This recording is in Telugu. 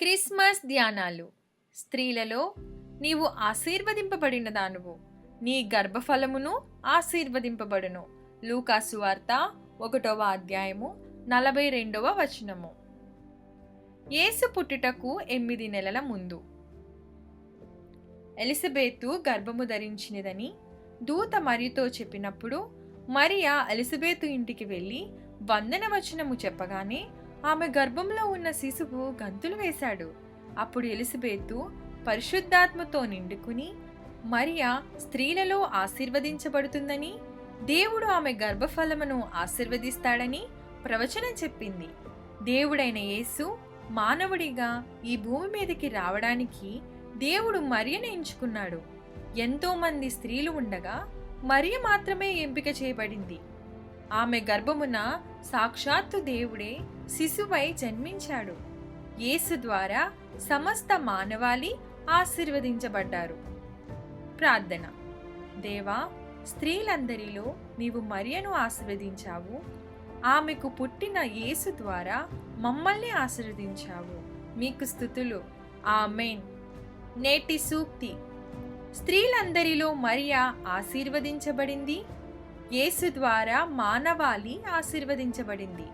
క్రిస్మస్ ధ్యానాలు. స్త్రీలలో నీవు ఆశీర్వదింపబడిన దానువు నీ గర్భఫలమును ఆశీర్వదింపబడును. లూకాసు వార్త ఒకటవ అధ్యాయము నలభై రెండవ వచనము. యేసు పుట్టుటకు ఎనిమిది నెలల ముందు. ఎలిజబెతు గర్భము ధరించినదని దూత మరియుతో చెప్పినప్పుడు మరియా ఎలిజబెతు ఇంటికి వెళ్ళి వందన వచనము చెప్పగానే ఆమె గర్భంలో ఉన్న శిశువు గంతులు వేశాడు. అప్పుడు ఎలిజబెతు పరిశుద్ధాత్మతో నిండుకుని మరియా స్త్రీలలో ఆశీర్వదించబడుతుందని దేవుడు ఆమె గర్భఫలమును ఆశీర్వదిస్తాడని ప్రవచనం చెప్పింది. దేవుడైన యేసు మానవుడిగా ఈ భూమి మీదకి రావడానికి దేవుడు మరియను ఎంచుకున్నాడు. ఎంతోమంది స్త్రీలు ఉండగా మరియ మాత్రమే ఎంపిక చేయబడింది. ఆమె గర్భమున సాక్షాత్తు దేవుడే శిశువై జన్మించాడు. యేసు ద్వారా సమస్త మానవాళి ఆశీర్వదించబడ్డారు. ప్రార్థన. దేవా స్త్రీలందరిలో నీవు మరియను ఆశీర్వదించావు. ఆమెకు పుట్టిన యేసు ద్వారా మమ్మల్ని ఆశీర్వదించావు. మీకు స్థుతులు. ఆమెన్. నేటి సూక్తి. స్త్రీలందరిలో మరియా ఆశీర్వదించబడింది. యేసు ద్వారా మానవాళి ఆశీర్వదించబడింది.